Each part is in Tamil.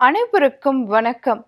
அனைவருக்கும் வணக்கம்.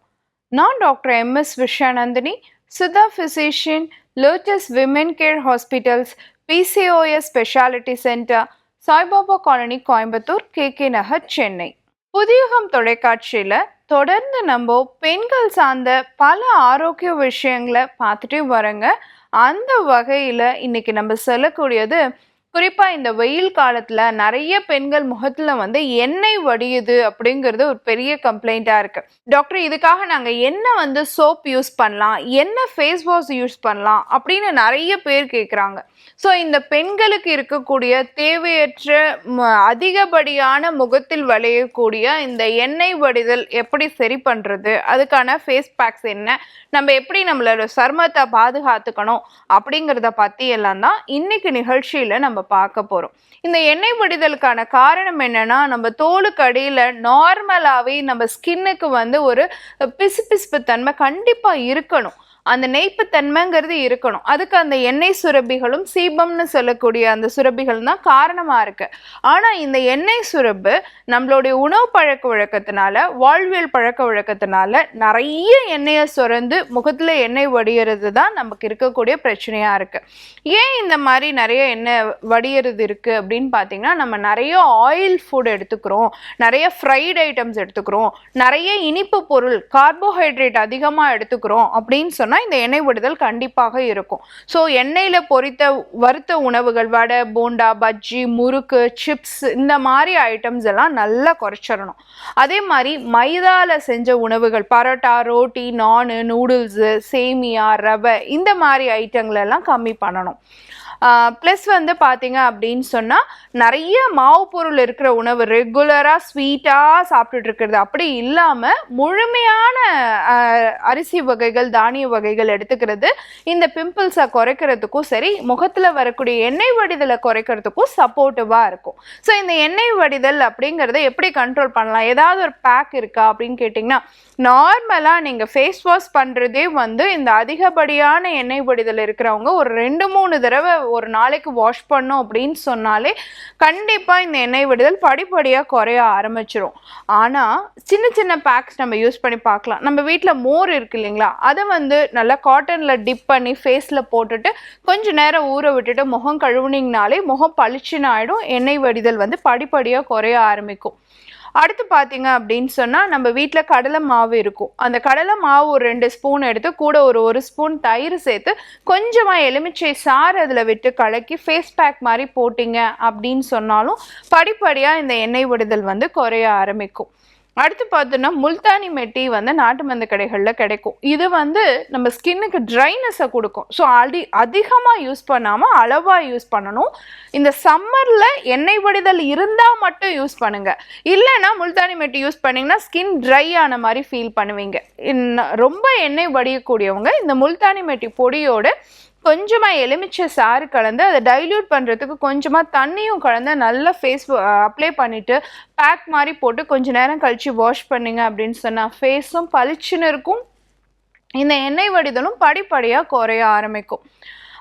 நான் doctor M. S. Viswanandini Sudha physician Lotus women care hospitals PCOS speciality centre Saibaba colony Coimbatore K. K. Nagar Chennai. Puthuyugam தொலைக்காட்சியில் தொடர்ந்து நம்ம பெண்கள் சார்ந்த பல ஆரோக்கிய விஷயங்களை பார்த்துட்டே வரங்க அந்த வகையில் இன்னைக்கு நம்ம சொல்லக்கூடியது குறிப்பாக இந்த வெயில் காலத்தில் நிறைய பெண்கள் முகத்தில் வந்து எண்ணெய் வடியுது அப்படிங்கிறது ஒரு பெரிய கம்ப்ளைண்ட்டாக இருக்குது டாக்டர் இதுக்காக நாங்கள் என்ன வந்து சோப் யூஸ் பண்ணலாம்? என்ன ஃபேஸ் வாஷ் யூஸ் பண்ணலாம்? அப்படின்னு நிறைய பேர் கேட்குறாங்க ஸோ இந்த பெண்களுக்கு இருக்கக்கூடிய தேவையற்ற ம- அதிகப்படியான முகத்தில் விளையக்கூடிய இந்த எண்ணெய் வடிதல் எப்படி சரி பண்ணுறது அதுக்கான ஃபேஸ் பேக்ஸ் என்ன? நம்ம எப்படி நம்மளோட சருமத்தை பாதுகாத்துக்கணும்? அப்படிங்கிறத பற்றி எல்லாம் தான் இன்னைக்கு நிகழ்ச்சியில் நம்ம பார்க்க போகிறோம் இந்த எண்ணெய் வடிதலுக்கான காரணம் என்னென்னா நம்ம தோலுக்கு அடியில் நார்மலாகவே நம்ம ஸ்கின்னுக்கு வந்து ஒரு பிசு பிசுப்பு தன்மை கண்டிப்பாக இருக்கணும். அந்த நெய்ப்புத்தன்மைங்கிறது இருக்கணும். அதுக்கு அந்த எண்ணெய் சுரப்பிகளும் சீபம்னு சொல்லக்கூடிய அந்த சுரப்பிகள் தான் காரணமாக இருக்கு. ஆனால் இந்த எண்ணெய் சுரப்பு நம்மளுடைய உணவு பழக்க வழக்கத்தினால வாழ்வியல் பழக்க வழக்கத்தினால நிறைய எண்ணெயை சுரந்து முகத்தில் எண்ணெய் வடிகிறது தான் நமக்கு இருக்கக்கூடிய பிரச்சனையாக இருக்குது ஏன் இந்த மாதிரி நிறைய எண்ணெய் வடிகிறது இருக்குது அப்படின்னு பார்த்தீங்கன்னா நம்ம நிறைய ஆயில் ஃபுட் எடுத்துக்கிறோம் நிறைய ஃப்ரைட் ஐட்டம்ஸ் எடுத்துக்கிறோம் நிறைய இனிப்பு பொருள் கார்போஹைட்ரேட் அதிகமாக எடுத்துக்கிறோம் அப்படின்னு சொன்னால் இந்த எண்ணெய் விடுதல் கண்டிப்பாக இருக்கும். ஸோ எண்ணெயில் பொரித்த வறுத்த உணவுகள் வடை போண்டா பஜ்ஜி முறுக்கு சிப்ஸ் இந்த மாதிரி ஐட்டம்ஸ் எல்லாம் நல்லா குறைச்சிடணும். அதே மாதிரி மைதாவில் செஞ்ச உணவுகள் பரோட்டா ரோட்டி நானு நூடுல்ஸு சேமியா ரவை இந்த மாதிரி ஐட்டங்கள் எல்லாம் கம்மி பண்ணணும். ப்ளஸ் வந்து பார்த்தீங்க அப்படின்னு சொன்னால் நிறைய மாவு பொருள் இருக்கிற உணவு ரெகுலராக ஸ்வீட்டாக சாப்பிட்டுட்டு இருக்கிறது. அப்படி இல்லாமல் முழுமையான அரிசி வகைகள் தானிய வகைகள் எடுத்துக்கிறது இந்த பிம்பிள்ஸை குறைக்கிறதுக்கும் சரி முகத்தில் வரக்கூடிய எண்ணெய் வடிதலை குறைக்கிறதுக்கும் சப்போர்ட்டிவாக இருக்கும். ஸோ இந்த எண்ணெய் வடிதல் அப்படிங்கிறத எப்படி கண்ட்ரோல் பண்ணலாம்? ஏதாவது ஒரு பேக் இருக்கா அப்படின்னு கேட்டிங்கன்னா நார்மலாக நீங்கள் ஃபேஸ் வாஷ் பண்ணுறதே வந்து இந்த அதிகப்படியான எண்ணெய் வடிதல் இருக்கிறவங்க ஒரு ரெண்டு மூணு தடவை ஒரு நாளைக்கு வாஷ் பண்ணோம் அப்படின்னு சொன்னாலே கண்டிப்பாக இந்த எண்ணெய் விடுதல் படிப்படியாக குறைய ஆரம்பிச்சிடும் ஆனால் சின்ன சின்ன பேக்ஸ் நம்ம யூஸ் பண்ணி பார்க்கலாம். நம்ம வீட்டில் மோர் இருக்கு இல்லைங்களா? அதை வந்து நல்லா காட்டனில் டிப் பண்ணி ஃபேஸில் போட்டுட்டு கொஞ்சம் நேரம் ஊற விட்டுட்டு முகம் கழுவுனீங்கனாலே முகம் பளிச்சுன்னு ஆகிடும் எண்ணெய் வடிதல் வந்து படிப்படியாக குறைய ஆரம்பிக்கும். அடுத்து பார்த்தீங்க அப்படின்னு சொன்னால் நம்ம வீட்டில் கடலை மாவு இருக்கும். அந்த கடலை மாவு ஒரு ரெண்டு ஸ்பூன் எடுத்து கூட ஒரு ஒரு ஸ்பூன் தயிர் சேர்த்து கொஞ்சமாக எலுமிச்சை சாறு அதில் விட்டு கலக்கி ஃபேஸ் பேக் மாதிரி போட்டிங்க அப்படின்னு சொன்னாலும் படிப்படியாக இந்த எண்ணெய் விடுதல் வந்து குறைய ஆரம்பிக்கும். அடுத்து பார்த்தோன்னா முல்தானி மெட்டி வந்து நாட்டு மருந்து கடைகளில் கிடைக்கும். இது வந்து நம்ம ஸ்கின்னுக்கு ட்ரைனஸை கொடுக்கும். ஸோ அடி அதிகமாக யூஸ் பண்ணாமல் அளவாக யூஸ் பண்ணணும். இந்த சம்மரில் எண்ணெய் வடிதல் இருந்தால் மட்டும் யூஸ் பண்ணுங்கள் இல்லைன்னா முல்தானி மெட்டி யூஸ் பண்ணிங்கன்னா ஸ்கின் ட்ரை ஆன மாதிரி ஃபீல் பண்ணுவீங்க. ரொம்ப எண்ணெய் வடியக்கூடியவங்க இந்த முல்தானி மெட்டி பொடியோட கொஞ்சமாக எலுமிச்சை சாறு கலந்து அதை டைல்யூட் பண்ணுறதுக்கு கொஞ்சமாக தண்ணியும் கலந்து நல்லா ஃபேஸ் அப்ளை பண்ணிவிட்டு பேக் மாதிரி போட்டு கொஞ்சம் நேரம் கழித்து வாஷ் பண்ணுங்க அப்படின்னு சொன்னால் ஃபேஸும் பளிச்சுன்னு இருக்கும். இந்த எண்ணெய் வடிதலும் படிப்படியாக குறைய ஆரம்பிக்கும்.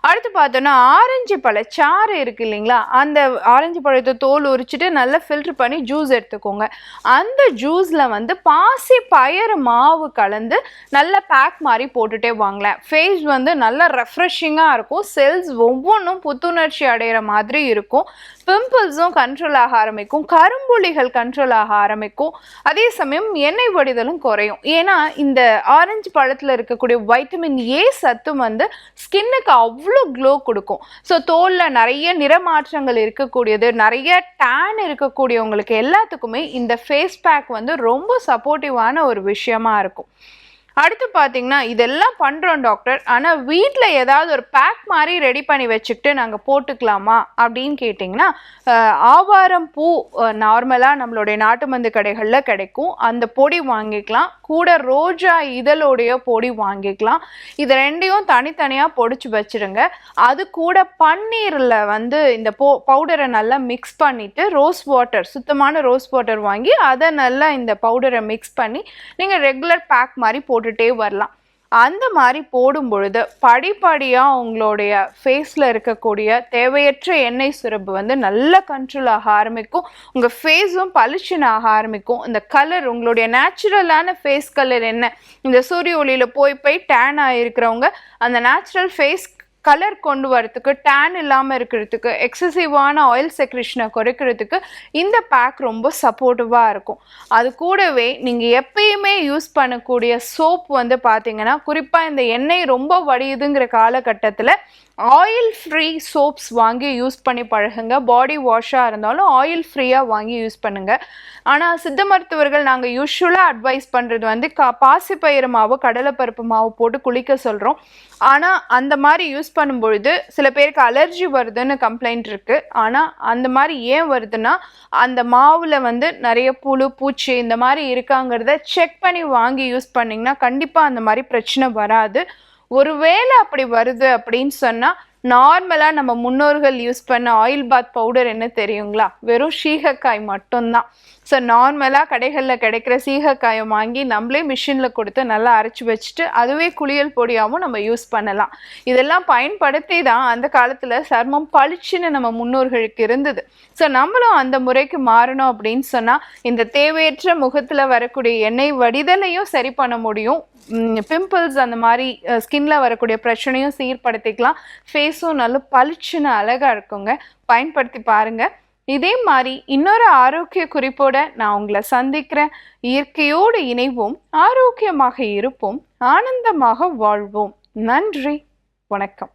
அடுத்து பார்த்தோன்னா ஆரஞ்சு பழ சாறு இருக்கு இல்லைங்களா? அந்த ஆரஞ்சு பழத்தை தோல் உரிச்சிட்டு நல்லா ஃபில்டர் பண்ணி ஜூஸ் எடுத்துக்கோங்க. அந்த ஜூஸில் வந்து பாசி பயறு மாவு கலந்து நல்ல பேக் மாதிரி போட்டுகிட்டே வாங்கலேன் ஃபேஸ் வந்து நல்லா ரெஃப்ரெஷிங்காக இருக்கும். செல்ஸ் ஒவ்வொன்றும் புத்துணர்ச்சி அடைகிற மாதிரி இருக்கும். பிம்பிள்ஸும் கண்ட்ரோல் ஆக ஆரம்பிக்கும். கரும்புள்ளிகள் கண்ட்ரோல் ஆக ஆரம்பிக்கும். அதே சமயம் எண்ணெய் வடிதலும் குறையும். ஏன்னா இந்த ஆரஞ்சு பழத்தில் இருக்கக்கூடிய வைட்டமின் ஏ சத்தும் வந்து ஸ்கின்னுக்கு அவ்வளோ அவ்வளோ க்ளோ கொடுக்கும். ஸோ தோலில் நிறைய நிறமாற்றங்கள் இருக்கக்கூடியது நிறைய டேன் இருக்கக்கூடியவங்களுக்கு எல்லாத்துக்குமே இந்த ஃபேஸ் பேக் வந்து ரொம்ப சப்போர்ட்டிவான ஒரு விஷயமா இருக்கும். அடுத்து பார்த்தீங்கன்னா இதெல்லாம் பண்ணுறோம் டாக்டர் ஆனால் வீட்டில் ஏதாவது ஒரு பேக் மாதிரி ரெடி பண்ணி வச்சுக்கிட்டு நாங்கள் போட்டுக்கலாமா அப்படின்னு கேட்டிங்கன்னா ஆவாரம் பூ நார்மலாக நம்மளுடைய நாட்டு மருந்து கடைகளில் கிடைக்கும். அந்த பொடி வாங்கிக்கலாம். கூட ரோஜா இதழுடைய பொடி வாங்கிக்கலாம். இது ரெண்டையும் தனித்தனியாக பொடிச்சு வச்சிருங்க. அது கூட பன்னீரில் வந்து இந்த போ பவுடரை நல்லா மிக்ஸ் பண்ணிவிட்டு ரோஸ் வாட்டர் சுத்தமான ரோஸ் வாட்டர் வாங்கி அதை நல்லா இந்த பவுடரை மிக்ஸ் பண்ணி நீங்கள் ரெகுலர் பேக் மாதிரி போட்டுகிட்டே வரலாம். அந்த மாதிரி போடும் பொழுது படிப்படியாக உங்களுடைய ஃபேஸில் இருக்கக்கூடிய தேவையற்ற எண்ணெய் சுரப்பு வந்து நல்ல கண்ட்ரோல் ஆக ஆரம்பிக்கும். உங்கள் ஃபேஸும் பளிச்சுன்னு ஆக ஆரம்பிக்கும். இந்த கலர் உங்களுடைய நேச்சுரலான ஃபேஸ் கலர் என்ன? இந்த சூரிய ஒளியில் போய் போய் டேன் ஆகிருக்கிறவங்க அந்த நேச்சுரல் ஃபேஸ் கலர் கொண்டு வரத்துக்கு டேன் இல்லாமல் இருக்கிறதுக்கு எக்ஸசிவான ஆயில் செக்ரிஷனை குறைக்கிறதுக்கு இந்த பேக் ரொம்ப சப்போர்ட்டிவாக இருக்கும். அது கூடவே நீங்கள் எப்பயுமே யூஸ் பண்ணக்கூடிய சோப் வந்து பார்த்தீங்கன்னா குறிப்பாக இந்த எண்ணெய் ரொம்ப வடியுதுங்கிற காலகட்டத்தில் ஆயில் ஃப்ரீ சோப்ஸ் வாங்கி யூஸ் பண்ணி பழகுங்க. பாடி வாஷாக இருந்தாலும் ஆயில் ஃப்ரீயாக வாங்கி யூஸ் பண்ணுங்க. ஆனால் சித்த மருத்துவர்கள் நாங்கள் யூஸ்வலாக அட்வைஸ் பண்ணுறது வந்து கா பாசிப்பயிறு மாவு கடலைப்பருப்பு மாவு போட்டு குளிக்க சொல்கிறோம் ஆனால் அந்த மாதிரி யூஸ் பண்ணும்பொழுது சில பேருக்கு அலர்ஜி வருதுன்னு கம்ப்ளைண்ட் இருக்குது ஆனால் அந்த மாதிரி ஏன் வருதுன்னா அந்த மாவில் வந்து நிறைய புழு பூச்சி இந்த மாதிரி இருக்காங்கிறத செக் பண்ணி வாங்கி யூஸ் பண்ணிங்கன்னா கண்டிப்பாக அந்த மாதிரி பிரச்சனை வராது. ஒருவேளை அப்படி வருது அப்படின்னு சொன்னால் நார்மலாக நம்ம முன்னோர்கள் யூஸ் பண்ண ஆயில் பாத் பவுடர் என்ன தெரியுங்களா? வெறும் சீகக்காய் மட்டும்தான். ஸோ நார்மலாக கடைகளில் கிடைக்கிற சீகக்காயை வாங்கி நம்மளே மிஷினில் கொடுத்து நல்லா அரைச்சி வச்சுட்டு அதுவே குளியல் பொடியாகவும் நம்ம யூஸ் பண்ணலாம். இதெல்லாம் பயன்படுத்தி தான் அந்த காலத்தில் சர்மம் பளிச்சுன்னு நம்ம முன்னோர்களுக்கு இருந்தது. ஸோ நம்மளும் அந்த முறைக்கு மாறணும் அப்படின்னு சொன்னால் இந்த தேவையற்ற முகத்தில் வரக்கூடிய எண்ணெய் வடிதலையும் சரி பண்ண முடியும். பிம்பிள்ஸ் அந்த மாதிரி ஸ்கின்ல வரக்கூடிய பிரச்சனையும் சீர்படுத்திக்கலாம். ஃபேஸ் ஃபேஸும் நல்ல பளிச்சுன்னு அழகாக இருக்குங்க. பயன்படுத்தி பாருங்க. இதே மாதிரி இன்னொரு ஆரோக்கிய குறிப்போட நான் உங்களை சந்திக்கிறேன். இயற்கையோடு இணைவோம் ஆரோக்கியமாக இருப்போம் ஆனந்தமாக வாழ்வோம். நன்றி வணக்கம்.